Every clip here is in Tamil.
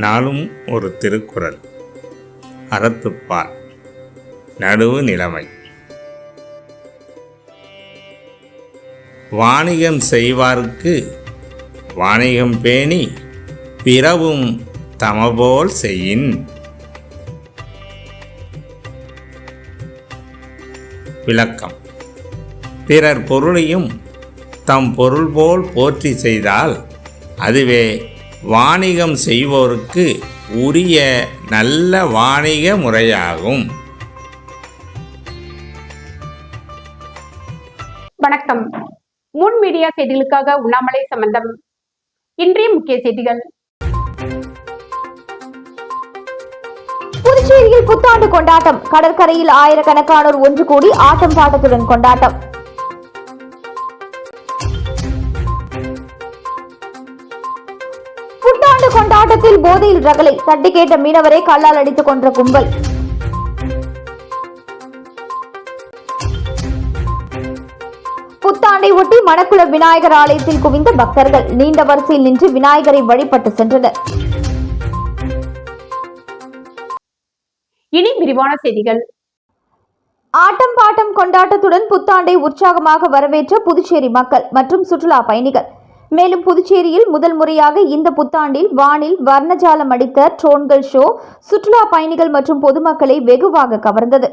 நாளும் ஒரு திருக்குறள். அறத்துப்பால். நடுவு நிலைமை. வாணிகம் செய்வார்க்கு வாணிகம் பேணி பிறவும் தமபோல் செய்யின். விளக்கம். பிறர் பொருளையும் தம் பொருள் போல் போற்றி செய்தால் அதுவே வாணிகம் செய்வோருக்கு உரிய நல்ல வாணிக முறையாகும். வணக்கம். முன் மீடியா செய்திகளுக்காக உண்ணாமலை சம்பந்தம். இன்றைய முக்கிய செய்திகள். புதுச்சேரியில் புத்தாண்டு கொண்டாட்டம். கடற்கரையில் ஆயிரக்கணக்கானோர் ஒன்று கூடி ஆட்டம் பாட்டத்துடன் கொண்டாட்டம். போதையில் ரகளை தட்டி கேட்ட மீனவரை கல்லால் அடித்துக் கொன்ற கும்பல். புத்தாண்டை ஒட்டி மணக்குள விநாயகர் ஆலயத்தில் குவிந்த பக்தர்கள் நீண்ட வரிசையில் நின்று விநாயகரை வழிபட்டு சென்றனர். இனி விரிவான செய்திகள். ஆட்டம் பாட்டம் கொண்டாட்டத்துடன் புத்தாண்டை உற்சாகமாக வரவேற்ற புதுச்சேரி மக்கள் மற்றும் சுற்றுலா பயணிகள். மேலும் புதுச்சேரியில் முதல் முறையாக இந்த புத்தாண்டில் வானில் வர்ணஜாலம் அடித்த ட்ரோன்கள் ஷோ சுற்றுலா பயணிகள் மற்றும் பொதுமக்களை வெகுவாக கவர்ந்தது.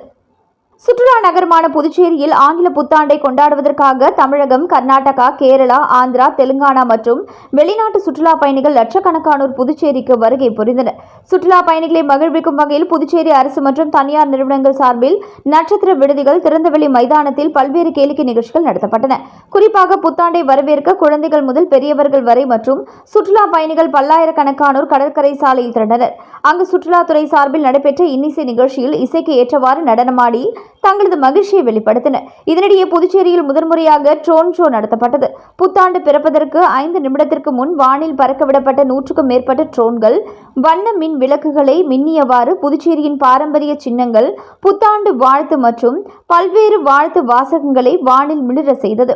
சுற்றுலா நகரமான புதுச்சேரியில் ஆங்கில புத்தாண்டை கொண்டாடுவதற்காக தமிழகம் கர்நாடகா கேரளா ஆந்திரா தெலுங்கானா மற்றும் வெளிநாட்டு சுற்றுலா பயணிகள் லட்சக்கணக்கானோர் புதுச்சேரிக்கு வருகை புரிந்தனர். சுற்றுலா பயணிகளை மகிழ்விக்கும் வகையில் புதுச்சேரி அரசு மற்றும் தனியார் நிறுவனங்கள் சார்பில் நட்சத்திர விடுதிகள் திறந்தவெளி மைதானத்தில் பல்வேறு கேளிக்கை நிகழ்ச்சிகள் நடத்தப்பட்டன. குறிப்பாக புத்தாண்டை வரவேற்க குழந்தைகள் முதல் பெரியவர்கள் வரை மற்றும் சுற்றுலா பயணிகள் பல்லாயிரக்கணக்கானோர் கடற்கரை சாலையில் திரண்டனர். அங்கு சுற்றுலாத்துறை சார்பில் நடைபெற்ற இன்னிசை நிகழ்ச்சியில் இசைக்கு ஏற்றவாறு நடனமாடி தங்களது மகிழ்ச்சியை வெளிப்படுத்தினர் இதனிடையே புதுச்சேரியில் முதன்முறையாக ட்ரோன் ஷோ நடத்தப்பட்டது. புத்தாண்டு பிறப்பதற்கு ஐந்து நிமிடத்திற்கு முன் வானில் பறக்கவிடப்பட்ட நூற்றுக்கும் மேற்பட்ட ட்ரோன்கள் வண்ண மின் விளக்குகளை மின்னியவாறு புதுச்சேரியின் பாரம்பரிய சின்னங்கள் புத்தாண்டு வாழ்த்து மற்றும் பல்வேறு வாழ்த்து வாசகங்களை வானில் மிளிர செய்தது.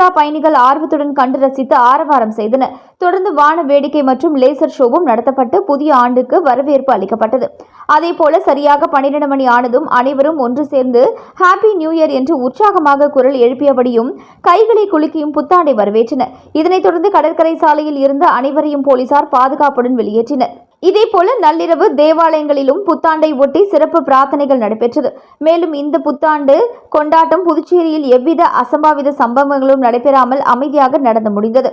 சுற்றுலா பயணிகள் ஆர்வத்துடன் கண்டு ரசித்து ஆரவாரம் செய்தனர். தொடர்ந்து வான வேடிக்கை மற்றும் லேசர் ஷோவும் நடத்தப்பட்டு புதிய ஆண்டுக்கு வரவேற்பு அளிக்கப்பட்டது. அதேபோல சரியாக பன்னிரண்டு மணி ஆனதும் அனைவரும் ஒன்று சேர்ந்து ஹாப்பி நியூ இயர் என்று உற்சாகமாக குரல் எழுப்பியபடியும் கைகளை குலுக்கியும் புத்தாண்டை வரவேற்றனர். இதனைத் தொடர்ந்து கடற்கரை சாலையில் இருந்து அனைவரையும் போலீசார் பாதுகாப்புடன் வெளியேற்றினர். இதேபோல நள்ளிரவு தேவாலயங்களிலும் புத்தாண்டை ஒட்டி சிறப்பு பிரார்த்தனைகள் நடைபெற்றது. மேலும் இந்த புத்தாண்டு கொண்டாட்டம் புதுச்சேரியில் எவ்வித அசம்பாவித சம்பவங்களும் நடைபெறாமல் அமைதியாக நடந்து முடிந்தது.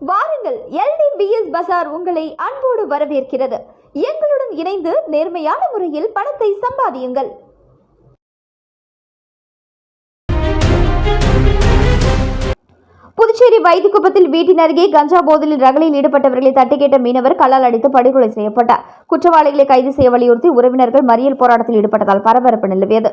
வாருங்கள் எல்டிபிஎஸ் பசார் உங்களை அன்போடு வரவேற்கிறது. எங்களுடன் இணைந்து நேர்மையான முறையில் பணத்தை சம்பாதியுங்கள். புதுச்சேரி வைத்திக்குப்பத்தில் வீட்டின் அருகே கஞ்சா போதலில் ரகளையில் ஈடுபட்டவர்களை தட்டி கேட்ட மீனவர் கல்லால் அடித்து படுகொலை செய்யப்பட்டார். குற்றவாளிகளை கைது செய்ய வலியுறுத்தி உறவினர்கள் மறியல் போராட்டத்தில் ஈடுபட்டதால் பரபரப்பு நிலவியது.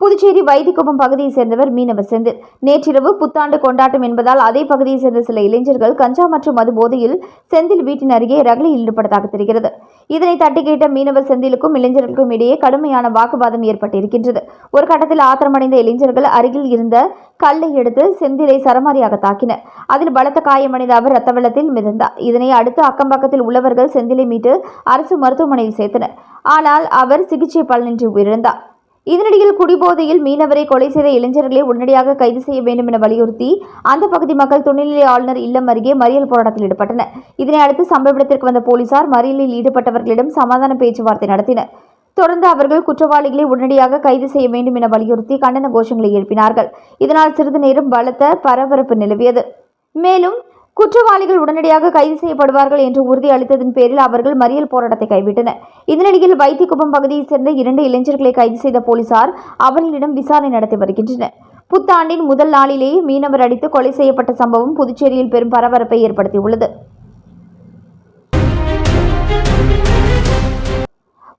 புதுச்சேரி வைத்திக்குப்பம் பகுதியைச் சேர்ந்தவர் மீனவர் செந்தில். நேற்றிரவு புத்தாண்டு கொண்டாட்டம் என்பதால் அதே பகுதியைச் சேர்ந்த சில இளைஞர்கள் கஞ்சா மற்றும் மது போதையில் செந்தில் வீட்டின் அருகே ரகளையில் ஈடுபட்டதாக தெரிகிறது. இதனை தட்டி கேட்ட மீனவர் செந்திலுக்கும் இளைஞர்களுக்கும் இடையே கடுமையான வாக்குவாதம் ஏற்பட்டிருக்கின்றது. ஒரு கட்டத்தில் ஆத்திரமடைந்த இளைஞர்கள் அருகில் இருந்த கல்லை எடுத்து செந்திலை சரமாரியாக தாக்கினர். அதில் பலத்த காயமடைந்த அவர் ரத்த வெள்ளத்தில் மிதந்தார். இதனை அடுத்து அக்கம்பக்கத்தில் உள்ளவர்கள் செந்திலை மீட்டு அரசு மருத்துவமனையில் சேர்த்தனர். ஆனால் அவர் சிகிச்சை பலனின்றி உயிரிழந்தார். இதனிடையில் குடிபோதையில் மீனவரை கொலை செய்த இளைஞர்களை உடனடியாக கைது செய்ய வேண்டும் என வலியுறுத்தி அந்த பகுதி மக்கள் துணைநிலை ஆளுநர் இல்லம் அருகே மறியல் போராட்டத்தில் ஈடுபட்டனர். இதனை அடுத்து சம்பவ இடத்திற்கு வந்த போலீசார் மறியலில் ஈடுபட்டவர்களிடம் சமாதான பேச்சுவார்த்தை நடத்தினர். தொடர்ந்து அவர்கள் குற்றவாளிகளை உடனடியாக கைது செய்ய வேண்டும் என வலியுறுத்தி கண்டன கோஷங்களை எழுப்பினார்கள். இதனால் சிறிது நேரம் பலத்த பரபரப்பு நிலவியது. மேலும் குற்றவாளிகள் உடனடியாக கைது செய்யப்படுவார்கள் என்று உறுதி அளித்ததன் பேரில் அவர்கள் மறியல் போராட்டத்தை கைவிட்டனர். இந்நிலையில் வைத்திக்குப்பம் பகுதியைச் சேர்ந்த இரண்டு இளைஞர்களை கைது செய்த போலீசார் அவர்களிடம் விசாரணை நடத்தி வருகின்றனர். புத்தாண்டின் முதல் நாளிலேயே மீனவர் அடித்து கொலை செய்யப்பட்ட சம்பவம் புதுச்சேரியில் பெரும் பரபரப்பை ஏற்படுத்தியுள்ளது.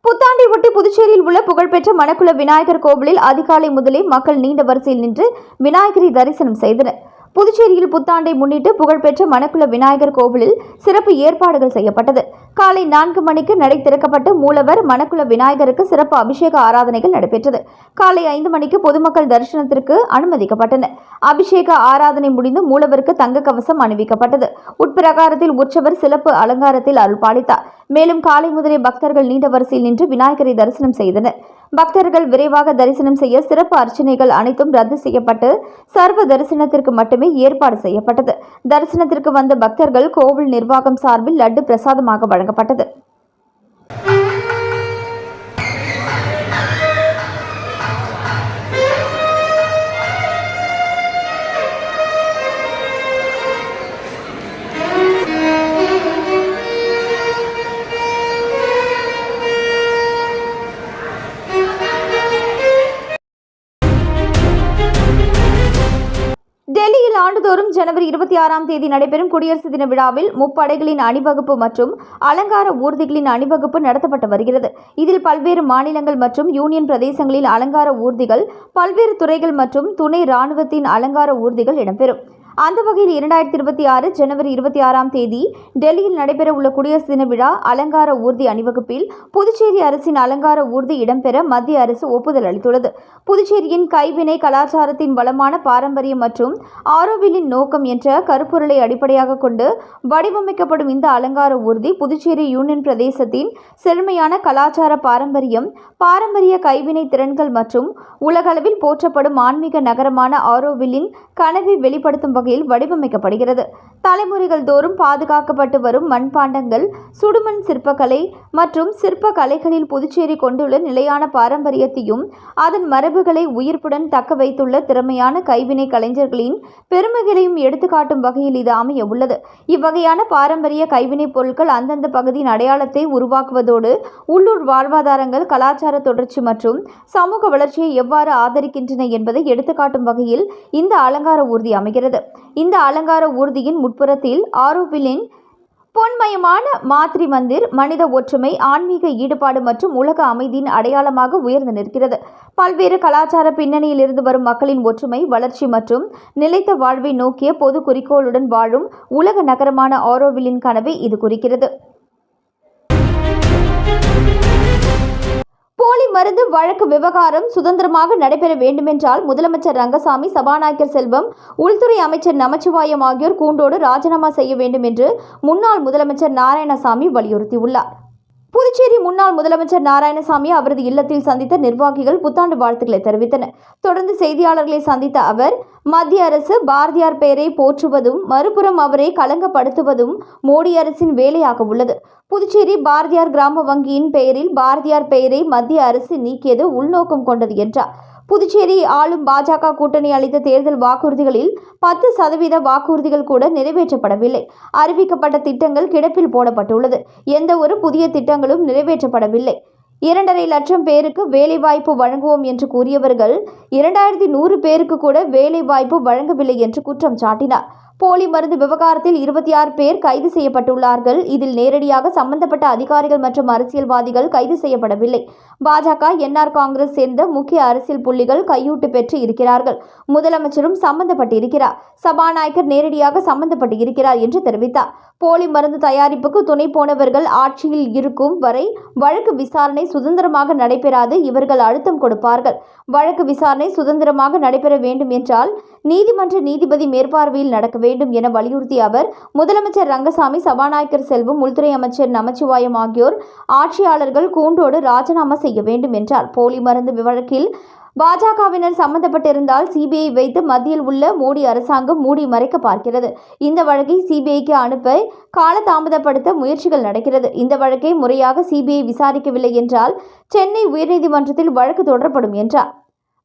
புத்தாண்டை ஒட்டி புதுச்சேரியில் உள்ள புகழ்பெற்ற மணக்குள விநாயகர் கோவிலில் அதிகாலை முதலே மக்கள் நீண்ட வரிசையில் நின்று விநாயகரை தரிசனம் செய்தனர். புதுச்சேரியில் புத்தாண்டை முன்னிட்டு புகழ்பெற்ற மணக்குள விநாயகர் கோவிலில் சிறப்பு ஏற்பாடுகள் செய்யப்பட்டது. காலை நான்கு மணிக்கு நடை திறக்கப்பட்டு மூலவர் மணக்குள விநாயகருக்கு சிறப்பு அபிஷேக ஆராதனைகள் நடைபெற்றது. காலை ஐந்து மணிக்கு பொதுமக்கள் தரிசனத்திற்கு அனுமதிக்கப்பட்டனர் அபிஷேக ஆராதனை முடிந்து மூலவருக்கு தங்க கவசம் அணிவிக்கப்பட்டது. உட்பிரகாரத்தில் உற்சவர் சிறப்பு அலங்காரத்தில் அருள் பாலித்தார் மேலும் காலை முதலே பக்தர்கள் நீண்ட வரிசையில் நின்று விநாயகரை தரிசனம் செய்தனர். பக்தர்கள் விரைவாக தரிசனம் செய்ய சிறப்பு அர்ச்சனைகள் அனைத்தும் ரத்து செய்யப்பட்டு சர்வ தரிசனத்திற்கு மட்டுமே ஏற்பாடு செய்யப்பட்டது. தரிசனத்திற்கு வந்த பக்தர்கள் கோவில் நிர்வாகம் சார்பில் லட்டு பிரசாதமாக வழங்கப்பட்டது. டெல்லியில் ஆண்டுதோறும் ஜனவரி இருபத்தி ஆறாம் தேதி நடைபெறும் குடியரசு தின விழாவில் முப்படைகளின் அணிவகுப்பு மற்றும் அலங்கார ஊர்திகளின் அணிவகுப்பு நடத்தப்பட்டு வருகிறது. இதில் பல்வேறு மாநிலங்கள் மற்றும் யூனியன் பிரதேசங்களில் அலங்கார ஊர்திகள் பல்வேறு துறைகள் மற்றும் துணை ராணுவத்தின் அலங்கார ஊர்திகள் இடம்பெறும். அந்த வகையில் இரண்டாயிரத்தி இருபத்தி ஆறு ஜனவரி இருபத்தி ஆறாம் தேதி டெல்லியில் நடைபெறவுள்ள குடியரசு தின விழா அலங்கார ஊர்தி அணிவகுப்பில் புதுச்சேரி அரசின் அலங்கார ஊர்தி இடம்பெற மத்திய அரசு ஒப்புதல் அளித்துள்ளது. புதுச்சேரியின் கைவினை கலாச்சாரத்தின் வளமான பாரம்பரியம் மற்றும் ஆரோவிலின் நோக்கம் என்ற கருப்பொருளை அடிப்படையாக கொண்டு வடிவமைக்கப்படும் இந்த அலங்கார ஊர்தி புதுச்சேரி யூனியன் பிரதேசத்தின் செழுமையான கலாச்சார பாரம்பரியம் பாரம்பரிய கைவினை திறன்கள் மற்றும் உலகளவில் போற்றப்படும் ஆன்மீக நகரமான ஆரோவில்லின் கனவை வெளிப்படுத்தும் வகையில் வடிவமைக்கப்படுகிறது. தலைமுறைகள் தோறும் பாதுகாக்கப்பட்டு வரும் மண்பாண்டங்கள் சுடுமண் சிற்பக்கலை மற்றும் சிற்ப கலைகளில் புதுச்சேரி கொண்டுள்ள நிலையான பாரம்பரியத்தையும் அதன் மரபுகளை உயிர்ப்புடன் தக்க வைத்துள்ள திறமையான கைவினை கலைஞர்களின் பெருமைகளையும் எடுத்துக்காட்டும் வகையில் இது அமைய உள்ளது. இவ்வகையான பாரம்பரிய கைவினைப் பொருட்கள் அந்தந்த பகுதியின் அடையாளத்தை உருவாக்குவதோடு உள்ளூர் வாழ்வாதாரங்கள் கலாச்சார தொடர்ச்சி மற்றும் சமூக வளர்ச்சியை எவ்வாறு ஆதரிக்கின்றன என்பதை எடுத்துக்காட்டும் வகையில் இந்த அலங்கார ஊர்தி அமைகிறது. இந்த அலங்கார ஊர்தியின் முற்புறத்தில் ஆரோவிலின் பொன்மயமான மாத்ரி மந்திர் மனித ஒற்றுமை ஆன்மீக ஈடுபாடு மற்றும் உலக அமைதியின் அடையாளமாக உயர்ந்து நிற்கிறது. பல்வேறு கலாச்சார பின்னணியில் இருந்து வரும் மக்களின் ஒற்றுமை வளர்ச்சி மற்றும் நிலைத்த வாழ்வை நோக்கிய பொது குறிக்கோளுடன் வாழும் உலக நகரமான ஆரோவிலின் கனவை இது குறிக்கிறது. போலி மருந்து வழக்கு விவகாரம் சுதந்திரமாக நடைபெற வேண்டுமென்றால் முதலமைச்சர் ரங்கசாமி சபாநாயகர் செல்வம் உள்துறை அமைச்சர் நமச்சிவாயம் ஆகியோர் கூண்டோடு ராஜினாமா செய்ய வேண்டும் என்று முன்னாள் முதலமைச்சர் நாராயணசாமி வலியுறுத்தியுள்ளார். புதுச்சேரி முன்னாள் முதலமைச்சர் நாராயணசாமி அவரது இல்லத்தில் சந்தித்த நிர்வாகிகள் புத்தாண்டு வாழ்த்துக்களை தெரிவித்தனர். தொடர்ந்து செய்தியாளர்களை சந்தித்த அவர் மத்திய அரசு பாரதியார் பெயரை போற்றுவதும் மறுபுறம் அவரை களங்கப்படுத்துவதும் மோடி அரசின் வேலையாக உள்ளது. புதுச்சேரி பாரதியார் கிராம வங்கியின் பெயரில் பாரதியார் பெயரை மத்திய அரசு நீக்கியது உள்நோக்கம் கொண்டது என்றார். புதுச்சேரி ஆளும் பாஜக கூட்டணி அளித்த தேர்தல் வாக்குறுதிகளில் பத்து சதவீத வாக்குறுதிகள் கூட நிறைவேற்றப்படவில்லை. அறிவிக்கப்பட்ட திட்டங்கள் கிடப்பில் போடப்பட்டுள்ளது. எந்த ஒரு புதிய திட்டங்களும் நிறைவேற்றப்படவில்லை. இரண்டரை லட்சம் பேருக்கு வேலைவாய்ப்பு வழங்குவோம் என்று கூறியவர்கள் இரண்டாயிரத்தி நூறு பேருக்கு கூட வேலைவாய்ப்பு வழங்கவில்லை என்று குற்றம் சாட்டினார். போலி மருந்து விவகாரத்தில் இருபத்தி ஆறு பேர் கைது செய்யப்பட்டுள்ளார்கள். இதில் நேரடியாக சம்பந்தப்பட்ட அதிகாரிகள் மற்றும் அரசியல்வாதிகள் கைது செய்யப்படவில்லை. பாஜக என்ஆர் காங்கிரஸ் சேர்ந்த முக்கிய அரசியல் புள்ளிகள் கையூட்டு பெற்று இருக்கிறார்கள். முதலமைச்சரும் சம்பந்தப்பட்டிருக்கிறார். சபாநாயகர் நேரடியாக சம்பந்தப்பட்டு இருக்கிறார் என்று தெரிவித்தார். போலி மருந்து தயாரிப்புக்கு துணை போனவர்கள் ஆட்சியில் இருக்கும் வரை வழக்கு விசாரணை சுதந்திரமாக நடைபெறாது. இவர்கள் அழுத்தம் கொடுப்பார்கள். வழக்கு விசாரணை சுதந்திரமாக நடைபெற வேண்டும் என்றால் நீதிமன்ற நீதிபதி மேற்பார்வையில் நடக்க வேண்டும் என வலியுறுத்திய அவர் முதலமைச்சர் ரங்கசாமி சபாநாயகர் செல்வம் உள்துறை அமைச்சர் நமச்சிவாயம் ஆகியோர் ஆட்சியாளர்கள் கூண்டோடு ராஜினாமா செய்ய வேண்டும் என்றார். போலி மருந்து வழக்கில் பாஜகவினர் சம்பந்தப்பட்டிருந்தால் சிபிஐ வைத்து மத்தியில் உள்ள மோடி அரசாங்கம் மூடி மறைக்க பார்க்கிறது. இந்த வழக்கை சிபிஐக்கு அனுப்ப காலதாமதப்படுத்த முயற்சிகள் நடக்கிறது. இந்த வழக்கை முறையாக சிபிஐ விசாரிக்கவில்லை என்றால் சென்னை உயர்நீதிமன்றத்தில் வழக்கு தொடரப்படும் என்றார்.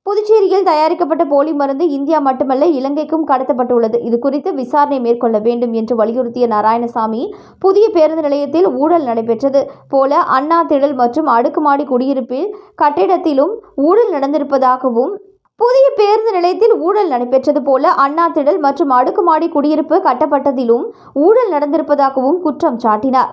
புதுச்சேரியில் தயாரிக்கப்பட்ட போலி மருந்து இந்தியா மட்டுமல்ல இலங்கைக்கும் கடத்தப்பட்டுள்ளது. இது குறித்து விசாரணை மேற்கொள்ள வேண்டும் என்று வலியுறுத்திய நாராயணசாமி புதிய பேருந்து நிலையத்தில் ஊழல் நடைபெற்றது போல அண்ணா திடல் மற்றும் அடுக்குமாடி குடியிருப்பில் கட்டிடத்திலும் ஊழல் நடந்திருப்பதாகவும் புதிய பேருந்து நிலையத்தில் ஊழல் நடைபெற்றது போல அண்ணா திடல் மற்றும் அடுக்குமாடி குடியிருப்பு கட்டப்பட்டதிலும் ஊழல் நடந்திருப்பதாகவும் குற்றம் சாட்டினார்.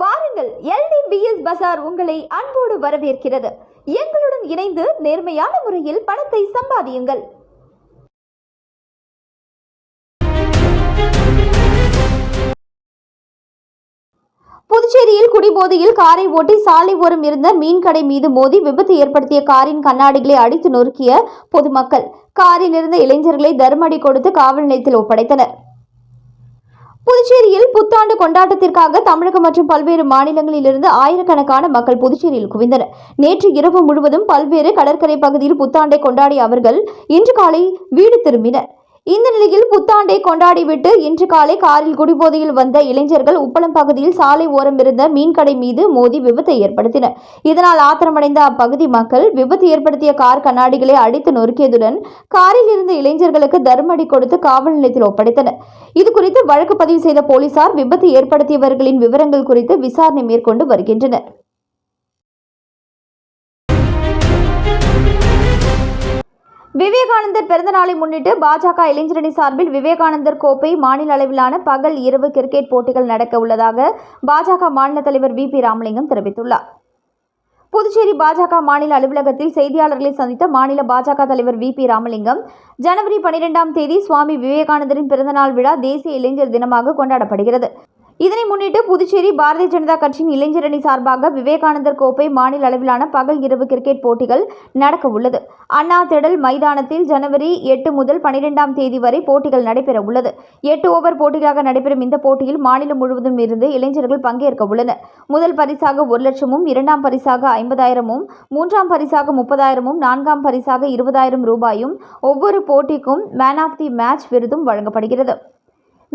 வாருங்கள் எல்டிபிஎஸ் பசார் உங்களை அன்போடு வரவேற்கிறது. எங்களுடன் இணைந்து நேர்மையான முறையில் பணத்தை சம்பாதியுங்கள். புதுச்சேரியில் குடிபோதையில் காரை ஓட்டி சாலை ஓரம் இருந்த மீன் கடை மீது மோதி விபத்து ஏற்படுத்திய காரின் கண்ணாடிகளை அடித்து நொறுக்கிய பொதுமக்கள். காரில் இருந்த இளைஞர்களை தர்மடி கொடுத்து காவல் நிலையத்தில் ஒப்படைத்தனர். புதுச்சேரியில் புத்தாண்டு கொண்டாட்டத்திற்காக தமிழகம் மற்றும் பல்வேறு மாநிலங்களிலிருந்து ஆயிரக்கணக்கான மக்கள் புதுச்சேரியில் குவிந்தனர். நேற்று இரவு முழுவதும் பல்வேறு கடற்கரை பகுதியில் புத்தாண்டை கொண்டாடிய அவர்கள் இன்று காலை வீடு திரும்பினர். இந்த நிலையில் புத்தாண்டை கொண்டாடிவிட்டு இன்று காலை காரில் குடிபோதையில் வந்த இளைஞர்கள் உப்பளம் பகுதியில் சாலை ஓரம் இருந்த மீன்கடை மீது மோதி விபத்தை ஏற்படுத்தினர். இதனால் ஆத்திரமடைந்த அப்பகுதி மக்கள் விபத்து ஏற்படுத்திய கார் கண்ணாடிகளை அடித்து நொறுக்கியதுடன் காரில் இருந்த இளைஞர்களுக்கு தர்மடி கொடுத்து காவல் நிலையத்தில் ஒப்படைத்தனர். இது குறித்து வழக்கு பதிவு செய்த போலீசார் விபத்து ஏற்படுத்தியவர்களின் விவரங்கள் குறித்து விசாரணை மேற்கொண்டு வருகின்றனர். விவேகானந்தர் பிறந்தநாளை முன்னிட்டு பாஜக இளைஞரணி சார்பில் விவேகானந்தர் கோப்பை மாநில அளவிலான பகல் இரவு கிரிக்கெட் போட்டிகள் நடக்க உள்ளதாக பாஜக மாநில தலைவர் வி பி ராமலிங்கம் தெரிவித்துள்ளார். புதுச்சேரி பாஜக மாநில அலுவலகத்தில் செய்தியாளர்களை சந்தித்த மாநில பாஜக தலைவர் வி பி ராமலிங்கம் ஜனவரி பனிரெண்டாம் தேதி சுவாமி விவேகானந்தரின் பிறந்தநாள் விழா தேசிய இளைஞர் தினமாக கொண்டாடப்படுகிறது. இதனை முன்னிட்டு புதுச்சேரி பாரதிய ஜனதா கட்சியின் இளைஞரணி சார்பாக விவேகானந்தர் கோப்பை மாநில அளவிலான பகல் இரவு கிரிக்கெட் போட்டிகள் நடக்க உள்ளது. அண்ணா திடல் மைதானத்தில் ஜனவரி எட்டு முதல் பனிரெண்டாம் தேதி வரை போட்டிகள் நடைபெற உள்ளது. எட்டு ஓவர் போட்டிகளாக நடைபெறும் இந்த போட்டியில் மாநிலம் முழுவதும் இருந்து இளைஞர்கள் பங்கேற்க உள்ளனர். முதல் பரிசாக ஒரு லட்சமும் இரண்டாம் பரிசாக ஐம்பதாயிரமும் மூன்றாம் பரிசாக முப்பதாயிரமும் நான்காம் பரிசாக இருபதாயிரம் ரூபாயும் ஒவ்வொரு போட்டிக்கும் மேன் ஆஃப் தி மேட்ச் விருதும் வழங்கப்படுகிறது.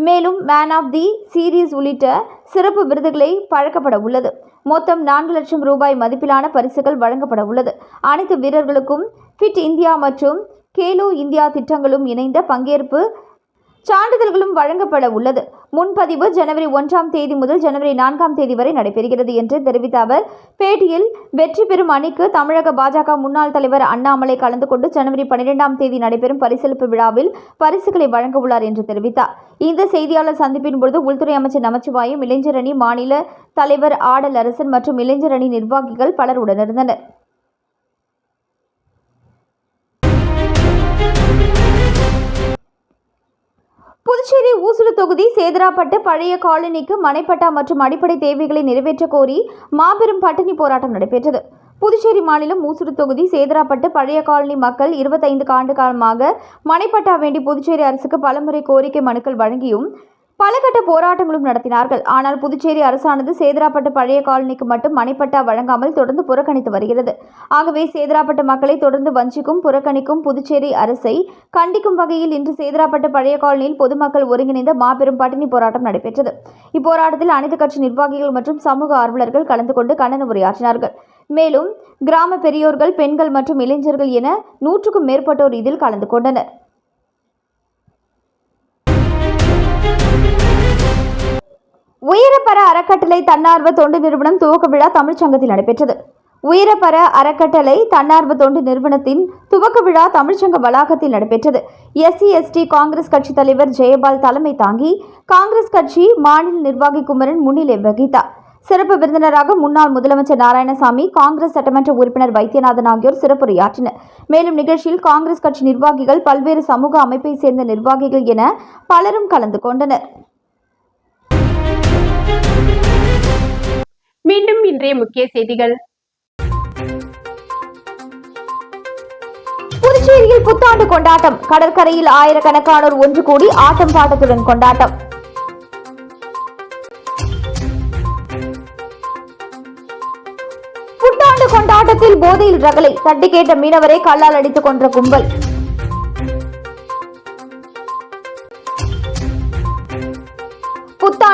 மேலும் மேன் ஆஃப் தி சீரீஸ் உள்ளிட்ட சிறப்பு விருதுகளை பழக்கப்பட உள்ளது. மொத்தம் நான்கு லட்சம் ரூபாய் மதிப்பிலான பரிசுகள் வழங்கப்பட உள்ளது. அனைத்து வீரர்களுக்கும் ஃபிட் இந்தியா மற்றும் கேலோ இந்தியா திட்டங்களும் இணைந்த பங்கேற்பு சான்றிதழ்களும் வழங்கப்பட உள்ளது. முன்பதிவு ஜனவரி ஒன்றாம் தேதி முதல் ஜனவரி நான்காம் தேதி வரை நடைபெறுகிறது என்று தெரிவித்த அவர் பேட்டியில் வெற்றி பெறும் அணிக்கு தமிழக பாஜக முன்னாள் தலைவர் அண்ணாமலை கலந்து கொண்டு ஜனவரி பன்னிரெண்டாம் தேதி நடைபெறும் பரிசளிப்பு விழாவில் பரிசுகளை வழங்க உள்ளார் என்று தெரிவித்தார். இந்த செய்தியாளர் சந்திப்பின் பொழுது உள்துறை அமைச்சர் நமச்சிவாயம் இளைஞர் அணி மாநில தலைவர் ஆடல் அரசன் மற்றும் இளைஞர் அணி நிர்வாகிகள் பலர் உடனிருந்தனர். புதுச்சேரி ஊசுடு தொகுதி சேதராப்பட்டு பழைய காலனிக்கு மனைப்பட்டா மற்றும் அடிப்படை தேவைகளை நிறைவேற்ற கோரி மாபெரும் பட்டினி போராட்டம் நடைபெற்றது. புதுச்சேரி மாநிலம் ஊசுடு தொகுதி சேதராப்பட்டு பழைய காலனி மக்கள் இருபத்தைந்து ஆண்டு காலமாக மனைப்பட்டா வேண்டி புதுச்சேரி அரசுக்கு பலமுறை கோரிக்கை மனுக்கள் வழங்கியும் பல கட்ட போராட்டங்களும் நடத்தினார்கள். ஆனால் புதுச்சேரி அரசானது சேதராப்பட்டு பழைய காலனிக்கு மட்டும் மனைப்பட்டா வழங்காமல் தொடர்ந்து புறக்கணித்து வருகிறது. ஆகவே சேதராப்பட்டு மக்களை தொடர்ந்து வஞ்சிக்கும் புறக்கணிக்கும் புதுச்சேரி அரசை கண்டிக்கும் வகையில் இன்று சேதராப்பட்டு பழைய காலனியில் பொதுமக்கள் ஒருங்கிணைந்த மாபெரும் பட்டினி போராட்டம் நடைபெற்றது. இப்போராட்டத்தில் அனைத்து கட்சி நிர்வாகிகள் மற்றும் சமூக ஆர்வலர்கள் கலந்து கொண்டு கண்டன உரையாற்றினார்கள். மேலும் கிராம பெரியோர்கள் பெண்கள் மற்றும் இளைஞர்கள் என நூற்றுக்கும் மேற்பட்டோர் இதில் கலந்து கொண்டனர். உயரப்பர அறக்கட்டளை தன்னார்வ தொண்டு நிறுவனம் துவக்க விழா தமிழ்ச்சங்கத்தில் நடைபெற்றது. உயரப்பர அறக்கட்டளை தன்னார்வ தொண்டு நிறுவனத்தின் துவக்க விழா தமிழ்ச்சங்க வளாகத்தில் நடைபெற்றது. எஸ்சி எஸ்டி காங்கிரஸ் கட்சி தலைவர் ஜெயபால் தலைமை தாங்கி காங்கிரஸ் கட்சி மாநில நிர்வாகி குமரன் முன்னிலை வகித்தார். சிறப்பு விருந்தினராக முன்னாள் முதலமைச்சர் நாராயணசாமி காங்கிரஸ் சட்டமன்ற உறுப்பினர் வைத்தியநாதன் ஆகியோர் சிறப்புரையாற்றினர். மேலும் நிகழ்ச்சியில் காங்கிரஸ் கட்சி நிர்வாகிகள் பல்வேறு சமூக அமைப்பை சேர்ந்த நிர்வாகிகள் என பலரும் கலந்து கொண்டனர். மீண்டும் இன்றைய முக்கிய செய்திகள். புதுச்சேரியில் புத்தாண்டு கொண்டாட்டம். கடற்கரையில் ஆயிரக்கணக்கானோர் ஒன்று கூடி ஆட்டம் பாட்டத்துடன் கொண்டாட்டம். புத்தாண்டு கொண்டாட்டத்தில் போதையில் ரகளை தட்டி கேட்ட மீனவரை கல்லால் அடித்துக் கொன்ற கும்பல்.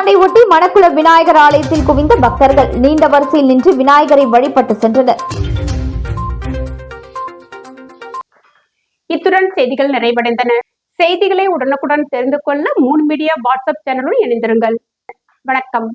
புத்தாண்டை ஒட்டி மணக்குள விநாயகர் ஆலயத்தில் குவிந்த பக்தர்கள் நீண்ட வரிசையில் நின்று விநாயகரை வழிபட்டு சென்றனர். இத்துடன் செய்திகள் நிறைவடைந்தன. செய்திகளை உடனுக்குடன் தெரிந்து கொள்ள மூன் மீடியா வாட்ஸ்அப் சேனலுடன் இணைந்திருங்கள். வணக்கம்.